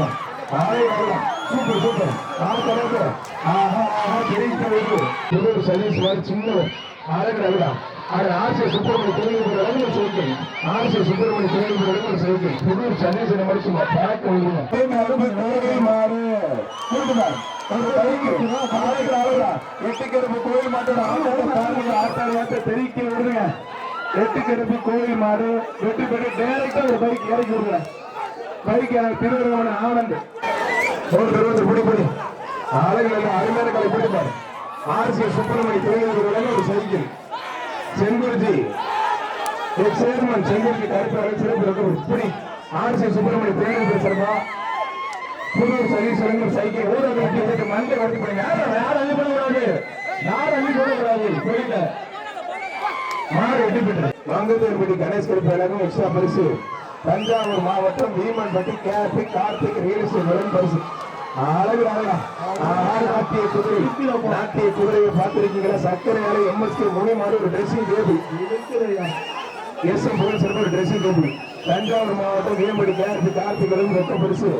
மாடுப்பா ஆளே வரலாம் சூப்பர் சூப்பர். ஆறு அளவுக்கு ஆஹா ஆஹா தெரிவிக்க புது சர்வீஸ் மாதிரி சின்னவர். அழகு அழகா அது சுப்பிரமணிய கோயில் அளவுக்கு சோக்கை ஆர்சி சுப்பிரமணிய கோயில் அளவுக்கு சோக்கை புது சர்வீஸ் முடிச்சு பழக்க விடுங்க மாறு கூட்டுமா எட்டுக்கருப்பு கோயில் மாட்டோட பாருங்க தெரிவிக்க விடுங்க எட்டுக்கருப்பு கோயில் மாடு வெட்டி பெற்று டைரக்டா ஒரு பைக் இறக்கி விடுறேன் பைக் எனக்கு ஆனந்த். ஒரு இருபது பிடி பிடி. ஆளுகள் அருமையான கலை பிடி பாரு ஆர்சி சுப்பிரமணிய கோயில் ஒரு சைக்கிள். செங்குருஜி. சேர்மன் செங்குருஜி கருப்பு சிறப்பு பிடி. ஆர்சி சுப்பிரமணி கோயில் சிறப்பா புதூர் சரி சொல்லுங்க சைக்கிள் ஊரக வச்சு மண்டை வட்டி போய் யாரும் அள்ளி பண்ணக்கூடாது யாரும் அள்ளி பண்ணக்கூடாது போயிட்ட மாடு வெட்டி பெற்று மங்கத்தூர்பட்டி கணேஷ் கருப்பு எக்ஸ்ட்ரா பரிசு. தஞ்சாவூர் மாவட்டம் Veemanpatti K P Karthik real estate பரிசு. அழகு அழகா. நாட்டிய குதிரை. நாட்டிய குதிரையை பார்த்திருக்கீங்களா? சர்க்கரை ஆலை எம்எஸ்கே முனி மாடு ஒரு ட்ரெஸ்ஸிங் டேபிள் எஸ் எம் புகழ் சிறப்பு ஒரு ட்ரெஸ்ஸிங் டேபிள் தஞ்சாவூர் மாவட்டம் வீமன்பட்டி கேபி கார்த்திக் வரும் ரொக்க பரிசு.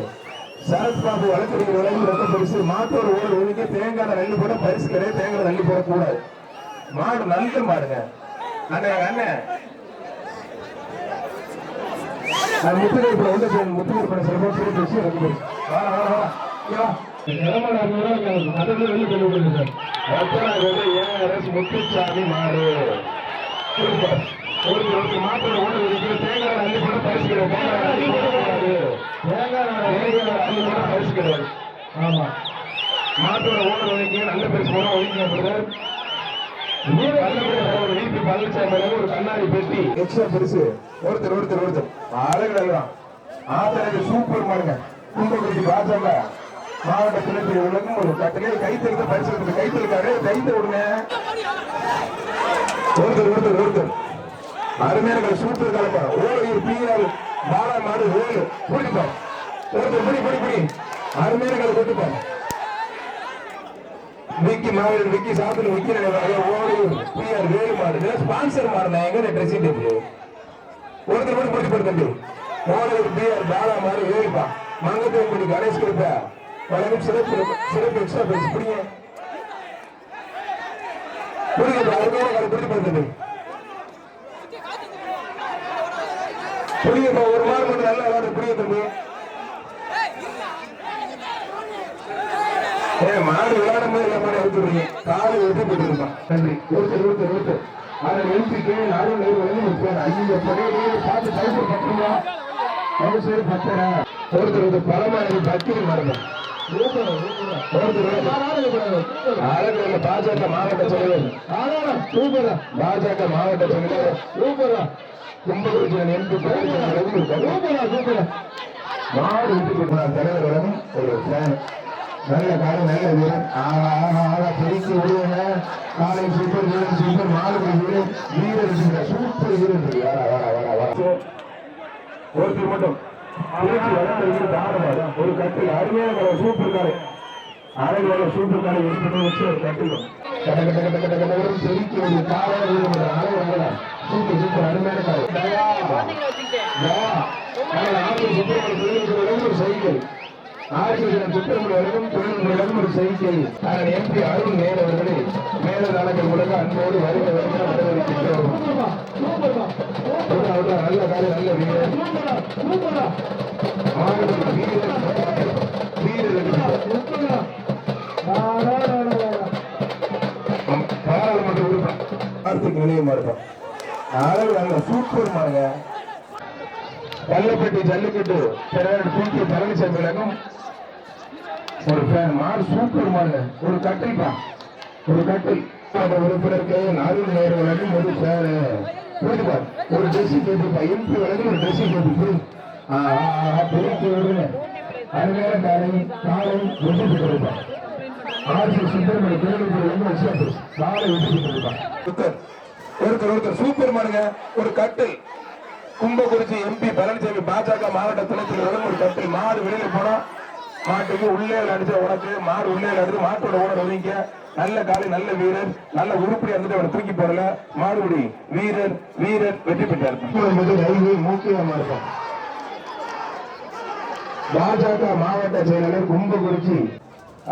சரத்பாபு வழக்கறிஞர் வழங்கும் ரொக்க பரிசு. மாட்டோர் ஓடு ஒழுங்கு தேங்காய் நல்லி போட பரிசு கிடையாது. தேங்காய் நல்லி போடக்கூடாது. மாடு நல்ல மாடுங்க. அண்ணன் முத்துகை இப்ப வந்து முத்துகை பண்ண சிறப்பாக சிறப்பு பேசி ரொம்ப பேசி வா வா வா இங்க வா நிலமல அதில் வெளியே கொண்டு விடுங்க சார் ரத்தனா வந்து ஏஆர்எஸ் முத்துச்சாமி மாடு கொடுப்பா. ஒரு ஒரு மாட்டோட ஓடு இருக்கு தேங்காய் அள்ளி போட பரிசு தேங்காய் அள்ளி போடக்கூடாது தேங்காய் ஆமா மாட்டோட ஒதுக்கி நல்ல பரிசு போட ஒதுக்கப்படுது ஒரு கண்ணாடி பெட்டி எக்ஸ்ட்ரா பெருசு ஒருத்தர் ஒருத்தர் ஒருத்தர் அழகு அழகான் ஆத்தரவு சூப்பர் மாடுங்க கும்பகுடி பாஜக மாவட்ட துணைப்பிரிவு விளக்கும் ஒரு கட்டிலே கைத்தெழுத்த பரிசு கைத்தெழுக்காரு கைத்த விடுங்க ஒருத்தர் ஒருத்தர் ஒருத்தர் அருமையான சூப்பர் கலப்பா ஓலையூர் பிஆர் பாலா மாடு ஓலு பிடிப்பா ஒருத்தர் பிடி பிடி பிடி அருமையான கலை கொட்டுப்பா விக்கி மாவீரர் விக்கி சாப்பிட்டு விக்கி நினைவாக ஓடி. பிஆர் வேலுமாறு ஸ்பான்சர் மாறினா எங்க ட்ரெஸ்ஸிங் டேபிள் ஒருத்தர் மட்டும் பிடிச்சி போடு தம்பி. பிஆர் பாலா மாடு வேலுப்பா மங்கத்தேவன்படி கணேஷ் கிருப்ப வழங்கும் சிறப்பு சிறப்பு எக்ஸ்ட்ரா பிரைஸ் பிடிங்க. புரியுது அருமையான கடை பிடிச்சி போடு தம்பி. ஒரு மாடு மட்டும் நல்லா விளையாடு புரியுது தம்பி. மாடு விளையாடும் போது என்ன பண்ணி எடுத்துருங்க காலை வெட்டி போட்டுருப்பான் நன்றி. ஒருத்தர் ஒருத்தர் ஒருத்தர் அதில் எழுப்பிக்கு நானும் நேரு வந்து முப்பேன் ஐயோ பழைய பார்த்து பத்துருவா அவங்க சரி பத்தரா? ஒருத்தர் ஒருத்தர் பழமான பத்திரி மருந்து ஆளுநர் பாஜக மாவட்ட செயலர் பாஜக மாவட்ட செயலர் சூப்பரா. சூப்பரா மாடு விட்டு தலைவரிடம் ஒரு நல்ல காலை நல்ல வீரன். ஆகா பெருக்கி விடுவாங்க காலை சூப்பர் வீரன் சூப்பர் மாடு வீரன் வீரர் சூப்பர் வீரன். வாடா வாடா வாடா வாடா ஒருத்தர் மட்டும். ஒரு கட்டில் அருமையான சூப்பர் காலை அழகான சூப்பர் காலை எடுத்துட்டு வச்சு ஒரு கட்டில் கட்ட கட்ட கட்ட கட்ட கட்ட ஒரு பெருக்கி ஒரு காலை வீரன் அழகு அழகா சூப்பர் சூப்பர் அருமையான காலை. தயா தயா அதில் ஆறு சுப்பிரமணிய ஒரு சைக்கிள். ஆசிரியர் சுப்பிரமணியம் தொழில்நுட்பம் ஒரு செய்தியை அதன் எம்பி அருண் நேர் அவர்களை மேலதாளர்கள் உலக அன்போடு வருக வருக வரவேற்கின்றோம். நல்ல காலை நல்ல வீரர். மாணவர் வீரர். வீரர் பாராளுமன்ற உறுப்பினர். கார்த்திக் நிலையமா இருப்பான் அழகு நல்ல சூப்பர் மாங்க. கல்லப்பட்டி ஜல்லிக்கட்டு பிறகு தூக்கி பழனிசாமி விளக்கம் ஒரு மாடு சூப்பர் மாடு ஒரு கட்டில் ஒரு கட்டில். உறுப்பினருக்கு நாலு நேரம் வரைக்கும் ஒரு ஃபேனு புரியுதுப்பா ஒரு ட்ரெஸ்ஸிங் டேபிள் எம்பி வரைக்கும் ஒரு ட்ரெஸ்ஸிங் டேபிள் புரியுது புரிஞ்சு விடுங்க அருமையான காலை காலை வெற்றி பெற்றிருப்பான் ஆர்சி வந்து காலை வெற்றி பெற்றிருப்பான் ஒருத்தர் ஒருத்தர் சூப்பர் மாடுங்க ஒரு கட்டில். கும்பகுறிச்சி எம்பி பழனிசாமி பாஜக மாவட்ட துணைத்தில் ஒரு கட்டில். மாடு வெளியில போனா மாட்டுக்கு உள்ளே அடிச்ச உனக்கு மாடு உள்ளே அடிச்சு மாட்டோட ஓட ஒதுங்க நல்ல காலை நல்ல வீரர் நல்ல உருப்படி இருந்துட்டு அவரை தூக்கி போடல. மாடுபடி வீரர் வீரர் வெற்றி பெற்றார். மூக்கியமா இருக்கும். பாஜக மாவட்ட செயலாளர் கும்பகுறிச்சி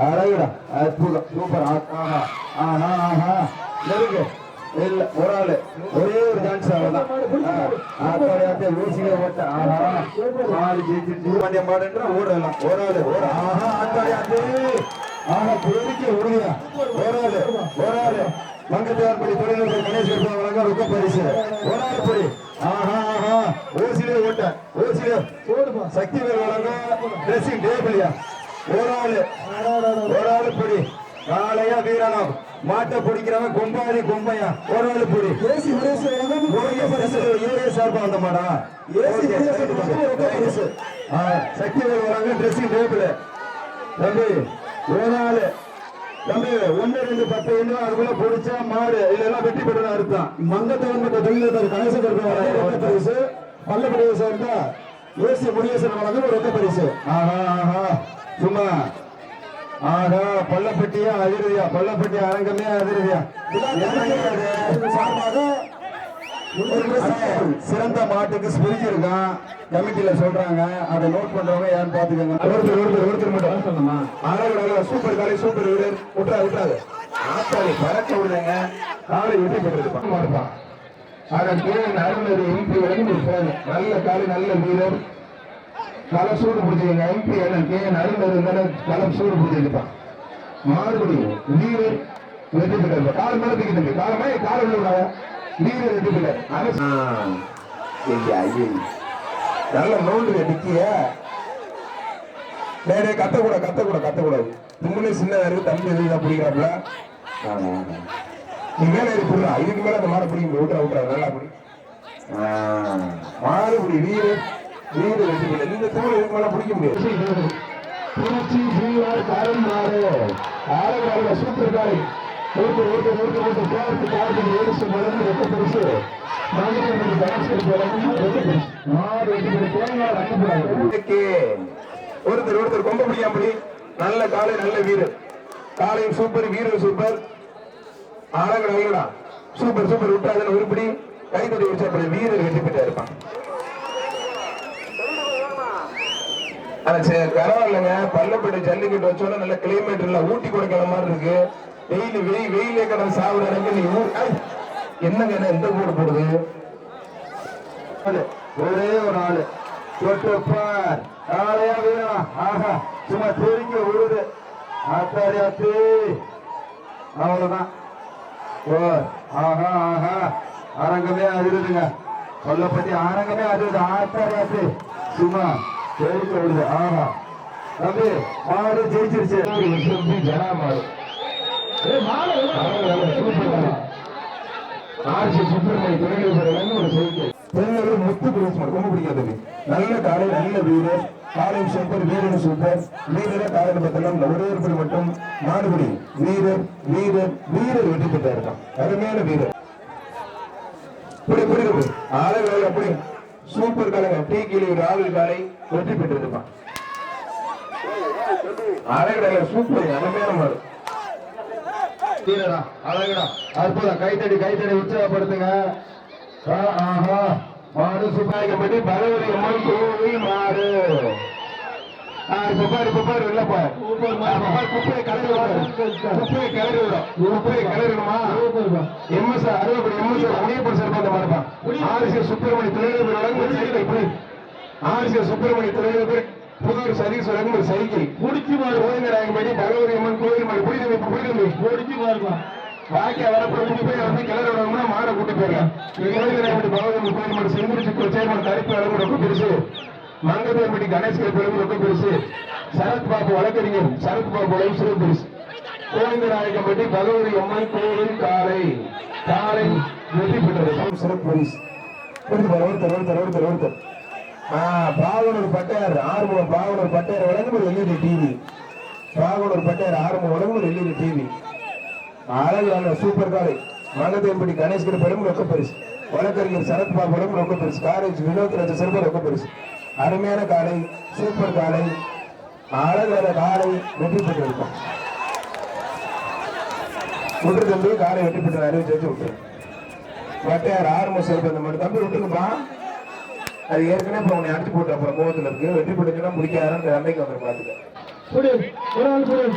அழகுடா அற்புதம் சூப்பர். ஆஹா ஆஹா ஆஹா. நெருங்க. இல்ல ஒரு ஆளு. ஒரே ஒரு டான்ஸ் அவ்வளவுதான். ஆத்தாடியாத்தே ஊசியில ஓட்ட ஆஹா. மாடு ஜெயிச்சிருச்சு வண்டிய மாடுன்ற ஓடலாம் ஒரு ஆளு. ஒரு ஆஹா ஆத்தாடியாத்து. ஆஹா பெருக்க உறுதியா ஒரு ஆளு. ஒரு ஆளு. மங்கத்தார் படி தொழில்நுட்ப கணேசன் வழங்க ரொக்க பரிசு. ஒரு ஆளு படி ஆஹா ஆஹா. ஓசிலே ஓட்ட ஓசிலே சக்தி வேல் வழங்க ட்ரெஸ்ஸிங் டேபிளியா ஒரு ஆளு. ஒரு ஆளு படி வீரனம் மாட்டை பிடிக்கிறவன் கொம்பாதி கொம்பையா? ஒரு ஆளு படி. ஏசி பரிசு ஏஏ சார்பா வந்த மாடா? ஏசி பரிசு சக்தி வேல் வழங்க ட்ரெஸ்ஸிங் டேபிள் தம்பி ஒரு ஆளு. தம்பி ஒண்ணு ரெண்டு பத்து எண்ணு அதுக்குள்ள பிடிச்சா மாடு. இதெல்லாம் வெற்றி பெற்ற அர்த்தம் மங்கத்தவன் மற்ற தொழிலதிபர் கணேசன் ரொக்க பரிசு பல்லப்படியை சேர்ந்த ஏசி முருகேசன் வழங்கும் ரொக்க பரிசு ஆஹா ஆஹா. சும்மா. ஆஹா பள்ளப்பட்டியா அதிரதியா பள்ளப்பட்டி அரங்கமே அதிரதியா சிறந்த மாட்டுக்கு ஸ்பிரிட் இருக்கான் கமிட்டில சொல்றாங்க. அதை நோட் பண்றவங்க யாரும் பாத்துக்கோங்க ஒருத்தர் ஒருத்தர் ஒருத்தர் மட்டும் சொன்னமா அழகு சூப்பர் காலை சூப்பர் வீரர். விட்டுறா விட்டுறாது. ஆத்தாளி பறக்க விடுங்க காலை கீழே அருணது எம்பி வரைக்கும் ஒரு ஃபேன் நல்ல காலை நல்ல வீரர். களை சூடு பிடிச்சிங்க எம்பி என்ன கே இருந்தாலும் களம் சூடு பிடிச்சிருப்பான் மாறுபடி வீரர் வெற்றி பெற்றது. கால் மேல தூக்கி தம்பி காலமே கால நீர் வீரர் வெற்றி பெற்றார் அரசு. நல்ல நோண்டு டிக்கிய டேடே கத்த கூட கத்தக்கூடாது கூட கத்த தும்முனே சின்னதா இருக்கு தம்பி எதுதான் பிடிக்கிறாப்ல நீ மேல ஏறி புடுறா. இதுக்கு மேல அந்த மாடை பிடிக்க விட்டுறா விட்டுறா. நல்லா பிடி. மாறுபடி பிடி வீடு பிள்ளை இந்த தூள் இதுக்கு மேல பிடிக்க முடியாது. திருச்சி ஜீவார் காரன் மாறு. சூப்பர் காய் ஓட்டு ஓட்டு ஓட்டு ஓட்டு கார்த்து கார்த்து ஏரிசு மலர்ந்து வெட்ட பெருசு ஒருத்தர் ஒருத்தர் கொம்ப முடியாமடி நல்ல காலை நல்ல வீரர். காலையும் சூப்பர் வீரர் சூப்பர் ஆழங்க நல்லடா சூப்பர் சூப்பர் விட்டாதன உருப்படி கைத்தடி வச்சப்படி வீரர் வெற்றி பெற்றா இருப்பான் ஆனா சரி பரவாயில்லைங்க பள்ளப்பட்டி ஜல்லிக்கட்டு வச்சோன்னா நல்ல கிளைமேட் இல்ல ஊட்டி கொடுக்கிற மாதிரி இருக்கு. வெயில் வெயில் வெயிலே கடந்து சாப்பிட எனக்கு நீ ஊர் என்னங்க எந்த ஊர் போடுது? ஒரே ஒரு ஆளு. தொட்டுப்பார் ஆளையா வீரா ஆஹா சும்மா தெரிஞ்ச விடுது ஆத்தாடி ஆத்தி. அவ்வளவுதான். ஓ ஆஹா ஆஹா. அரங்கமே அதிருதுங்க. கொல்லப்பட்டி அரங்கமே அதிருது. ஆத்தாடி ஆத்தி. சும்மா. தெரிக்க ஆமா தம்பி மாடு ஜெயிச்சிருச்சு. ஜனா மாடு ஆர்சி சுப்பிரமணிய ஒரு செய்தி பெண்கள் முத்து ரொம்ப பிடிக்காது நல்ல காலை நல்ல வீரர் காலை சூப்பர் வீரர் சூப்பர் வீரர காலையில் பார்த்தலாம் ஒரே ஒரு படி மட்டும் மாடுபடி வீரர் வீரர் வீரர் வெற்றி பெற்றா இருக்கான் அருமையான வீரர் புடி புரியுது ஆளுகள் அப்படி சூப்பர் காலைங்க டீ கிளி ராகுல் காலை வெற்றி பெற்றிருப்பான் அழகடல சூப்பர். அருமையான வீரரா அழகுடா. அற்புதம். கைத்தடி கைத்தடி உற்சாகப்படுத்துங்க. ஆஹா. மாடு சுப்பாய்க்கப்பட்டு பகவதி அம்மன் கோவில் மாடு ஆ, இப்ப பாரு இப்ப பாரு இல்ல பாரு குப்பையை கிளறி விடும் குப்பையை கிளறி விடும் குப்பையை கிளறிடுமா எம்எஸ் அறுபது எம்எஸ் உடையப்பட சிறப்பாக மாடுப்பா ஆர்சி சுப்பிரமணிய வழங்கும் சைக்கிள் இப்படி ஆர்சி சுப்பிரமணிய தொழிலதிபர் புதூர் சதீஷ் வழங்கும் ஒரு சைக்கிள். குடிச்சு மாடு ஓய்ந்தராயம்படி பகவதி அம்மன் கோவில் மாடு புரிதல் புரிதல் குடிச்சு மாடுப்பா வாக்கிய வரப்புற கூட்டி போய் வந்து கிளற விடணும்னா மாடை கூட்டி போயிருக்கேன் கோயில்ராயம்படி பகவதி அம்மன் செங்குறிச்சி சேர்மன் ரொம்ப பெருசு கணேஷ்கர் கணேஷ் வழங்கும் ரொம்ப பெருசு சரத்பாபு வழக்கறிஞர். சரத்பாபு சிறப்பு பெருசு கோவிந்தராயக்கம்பட்டி பகவதி அம்மன் கோவில் காலை காலை வெற்றி பெற்றது சிறப்பு பரிசு ஒருத்தர் ஒருத்தர் ஒருத்தர் ஒருத்தர் ஒருத்தர் பாவனூர் பட்டையார் ஆறுமுகம் பாவனூர் பட்டையார் வழங்கும் ஒரு எல்இடி டிவி பாவனூர் பட்டையார் ஆறுமுகம் வழங்கும் ஒரு எல்இடி டிவி அழகான சூப்பர் காலை மங்கதேம்படி கணேஷ்கர் பெரும் ரொக்க பரிசு. வழக்கறிஞர் சரத் ரொக்க பரிசு. காலேஜ் வினோத் ராஜ சிறப்பு ரொக்க பரிசு. அருமையான காலை சூப்பர் காலை அழகான காலை வெற்றி பெற்றிருக்கும். முட்டு தம்பி காலை வெற்றி பெற்ற அறிவிச்சு வச்சு விட்டு வட்டையார் ஆரம்ப சிறப்பு இந்த மாதிரி தம்பி விட்டுருக்குப்பா அது ஏற்கனவே இப்போ உன்னை அடிச்சு போட்டு அப்புறம் கோவத்துல இருக்கு. வெற்றி பெற்றுச்சுன்னா முடிக்காதான் அன்னைக்கு வந்து பாத்துக்க சூப்பர்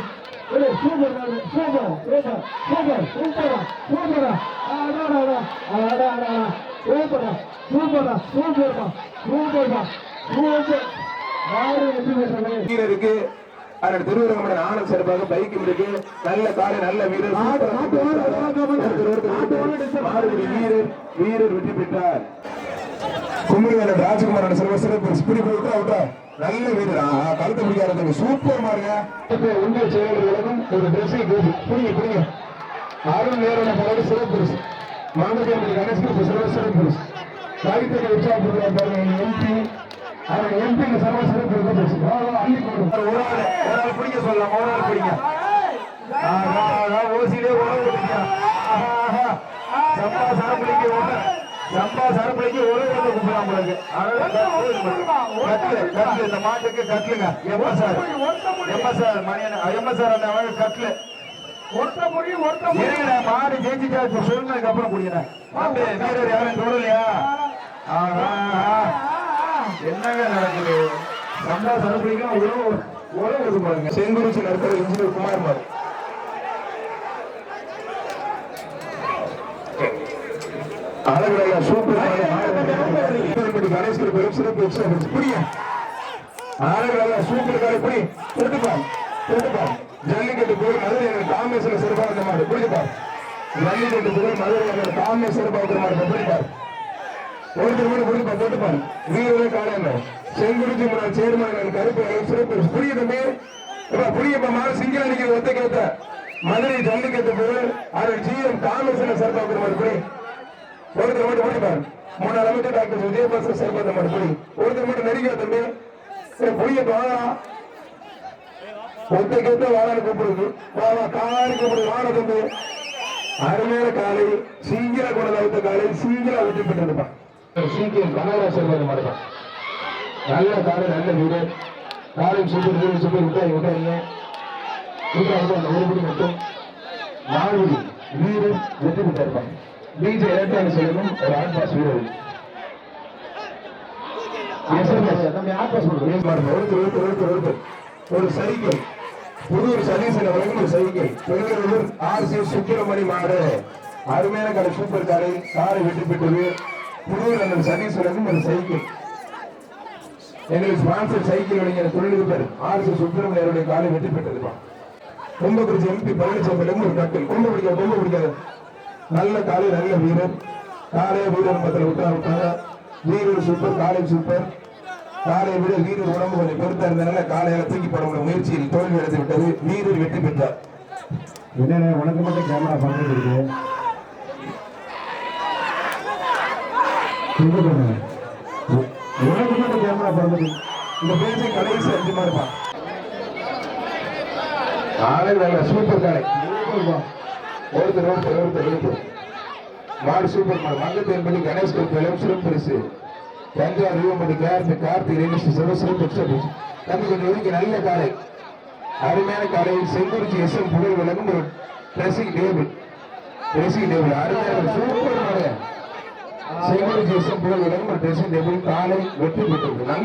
சூப்பர் சூப்பர் சூப்பர் சூப்பரா சூப்பரா அடாடா அடாடா சூப்பரா சூப்பரா சூப்பர்மா சூப்பர்மா சூப்பர் வீரருக்கு அதோட திருவரங்கமன் ஆனந்த் சிறப்பாக பைக்கும் இருக்கு. நல்ல காலை நல்ல வீரர். வீரர் வீரர் வெற்றி பெற்றார். கும்பலியான ராஜகுமாரோட சிறப்பு சிறப்பு. ஸ்பிடி போயிட்டா விட்டா நல்ல வீரர். கழுத்து பிடிக்காத சூப்பர் மாருங்க. உங்கள் செயலர்களுக்கும் ஒரு ட்ரெஸ்ஸை புரியுங்க புரியுங்க அருண் நேரோட பலரு சிறப்பு பரிசு மாமல்லபுரம் கணேஷ்க்கு சிறப்பு சிறப்பு பரிசு சாகித்யத்தை உற்சாகப்படுத்துவார் பாருங்க. எம்பி அவர் எம்பிக்கு சர்வ சிறப்பு இருக்க. ஒரு ஆள் ஒரு ஆள் பிடிக்க சொல்லலாம் ஒரு ஆள் பிடிங்க. ஆஹா. சம்பா சரப்பிடிக்கு ஒண்ணு சம்பா சரப்பிடிக்கு ஒரு இடத்துல கூப்பிடலாம் உங்களுக்கு கட்லு கட்லு இந்த மாட்டுக்கு கட்லுங்க எம்மா சார் எம்மா சார் மணியன் எம்மா சார் அந்த அவங்க கட்லு ஒருத்த முடி ஒருத்த இருங்க மாடு ஜெயிச்சுட்டா சொன்னதுக்கு அப்புறம் குடிக்கிறேன் வீரர் யாரும் தொடலையா? ஆஹா. என்னங்க நடக்குது? சம்பா சரப்பிடிக்கும் உறவு உறவு இருக்கு பாருங்க. செங்குறிச்சி நடக்கிற இன்ஜினியர் குமார் மாதிரி. அழகுடைய சூப்பர் கணேஷ்கர் பெரும் சிறப்பு எக்ஸ்ட்ரா புரிய அழகுடைய சூப்பர் காலை புரி எடுத்துப்பா எடுத்துப்பா ஜல்லிக்கட்டு போய் மதுரை எங்கள் காமேஸ்வர சிறப்பாக மாடு ஜல்லிக்கட்டு போய் மதுரை எங்கள் காமேஸ்வர சிறப்பாக மாடு ஒருத்தர் கூட புரியுப்பா போட்டுப்பா வீரரே காலையில செங்குறிச்சி முன்னாள் சேர்மன் கருப்பு சிறப்பு. புரியுதுமே புரியுப்பா மாடு சிங்கிள் அடிக்கிற ஒத்த கேத்த மதுரை ஜல்லிக்கட்டு போய் அது ஜிஎம் காமேஸ்வர சிறப்பாக மாடு ஒருத்தர் மட்டும் ஓடிப்பார் மூணு அமைச்சர் டாக்டர் விஜயபாஸ்கர் செயல்படுத்த மாட்டேன் புரி ஒருத்தர் மட்டும் நடிகை தம்பி? சரி ஒத்த கேட்ட வாழான்னு கூப்பிடுது. வாழா காரி கூப்பிடுது. வாழ தம்பி. அருமையான காலை. சீங்கிர குணம் காலை. சீங்கிர வெற்றி பெற்றிருப்பான் சீக்கிரம் கனகரா செல்வது மாட்டேன் நல்ல காலை நல்ல வீடு. காலை சூப்பர் வீடு சூப்பர் விட்டாய் விட்டாங்க விட்டாங்க அந்த ஒரு படி மட்டும். நாலு வீரர் வெற்றி பெற்றிருப்பான் பிஜே எலக்ட்ரானிக் செல்வம் ஒரு ஆட் பாஸ் வீரர் நம்ம ஆட் பாஸ் பண்ணுறோம் ஒருத்தர் ஒருத்தர் ஒருத்தர் ஒருத்தர் ஒரு சைக்கிள். புதூர் சதீசன் அவர்களும் ஒரு cycle. Perungalur R C Subramani மாடு. அருமையான கடை சூப்பர் காரை காரை வெற்றி பெற்றது. புதூர் அந்த ஒரு சைக்கிள். எங்களுக்கு ஸ்பான்சர் சைக்கிள் வழங்கிய தொழிலதிபர் ஆர் சி சுப்பிரமணியருடைய காலை வெற்றி பெற்றதுப்பா. கும்பகுறிச்சி எம்பி பழனிசாமியிடம் ஒரு கட்டில் கும்ப பிடிக்காது கும்ப பிடிக்காது. நல்ல காலை நல்ல வீரர். காலை வீரர் மத்தியில் விட்டா விட்டாங்க வீரர் சூப்பர் காலை சூப்பர். காலை விட வீரர் உடம்பு கொஞ்சம் பெருத்தா இருந்தனால காலையில தூக்கி போட முடியும் முயற்சியில் தோல்வி அடைந்து விட்டது. வீரர் வெற்றி பெற்றார். என்ன உனக்கு மட்டும் கேமரா பண்ணிட்டு இருக்கு. இது பண்ணுங்க. உனக்கு மட்டும் கேமரா இந்த கடைசி அஞ்சு இருப்பான் காலை சூப்பர் காலை. ஒருத்தர் ஒருத்தர் ஒருத்தர் ஒருத்தர். மாடு சூப்பர் மாடு. கணேஷ் கருப்பேலம் சிறப்பு பரிசு. தஞ்சாவூர் ரிவம்படி கார்த்தி கார்த்திக் ரெண்டு சிவ சிறப்பு எக்ஸ்ட்ரா பரிசு. தம்பி கொஞ்சம் ஒதுக்கி நல்ல காலை. அருமையான காலையில் செங்குறிச்சி எஸ் எம் புகழ் விளக்கும் ஒரு ட்ரெஸ்ஸிங் டேபிள் ட்ரெஸ்ஸிங் டேபிள் அருமையான சூப்பர் மாடு. செங்குறிச்சி தேசம் போல் இடம் விளக்கும் ஒரு காலை வெற்றி பெற்றது.